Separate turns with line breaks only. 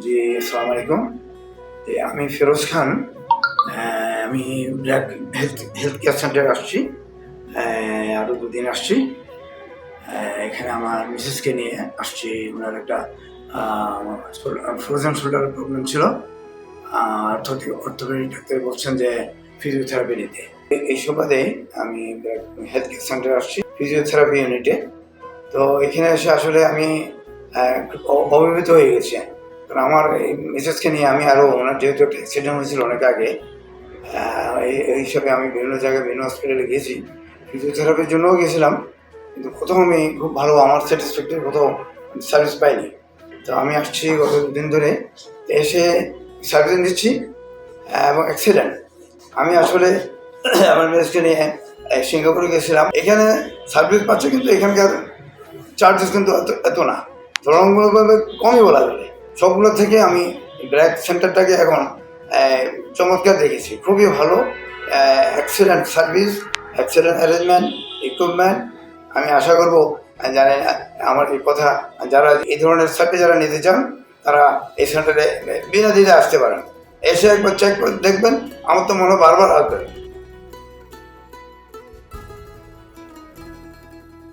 জি আসসালামু আলাইকুম আমি ফিরোজ খান। আমি ব্ল্যাক হেলথ হেলথ কেয়ার সেন্টারে আসছি। আরও দুদিন আসছি। এখানে আমার মিসেসকে নিয়ে আসছি। ওনার একটা ফ্রোজেন শোল্ডার প্রবলেম ছিল। অর্থোপেডিক ডাক্তার বলছেন যে ফিজিওথেরাপি নিতে। এই সুবাদে আমি হেলথ কেয়ার সেন্টারে আসছি, ফিজিওথেরাপি ইউনিটে। তো এখানে এসে আসলে আমি অভিভূত হয়ে গেছি। কারণ আমার এই মিসেসকে নিয়ে আমি আরও ওনার যেহেতু একটা অ্যাক্সিডেন্ট হয়েছিল অনেক আগে এই হিসাবে আমি বিভিন্ন জায়গায়, বিভিন্ন হসপিটালে গেছি ফিজিওথেরাপির জন্যও গেছিলাম কিন্তু কোথাও আমি খুব ভালো, আমার স্যাটিসফ্যাক্টরি কোথাও সার্ভিস পাইনি। তো আমি আসছি গত দুদিন ধরে এসে সার্ভিস দিচ্ছি এবং অ্যাক্সিডেন্ট আমি আসলে আমার মিসেসকে নিয়ে সিঙ্গাপুরে গেছিলাম এখানে সার্ভিস পাচ্ছে, কিন্তু এখানকার চার্জেস কিন্তু এত এত না। তুলনামূলকভাবে কমই বলা যাবে সবগুলো থেকে আমি ব্র্যাক সেন্টারটাকে এখন চমৎকার দেখেছি। খুবই ভালো excellent service excellent arrangement equipment আমি আশা করব জানেন আমার এই কথা, যারা এই ধরনের সার্ভিস যারা নিতে চান, তারা এই সেন্টারে বিনা দিতে আসতে পারেন। এসে একবার চেক করে দেখবেন, আমার তো মনে হয় বারবার আসবেন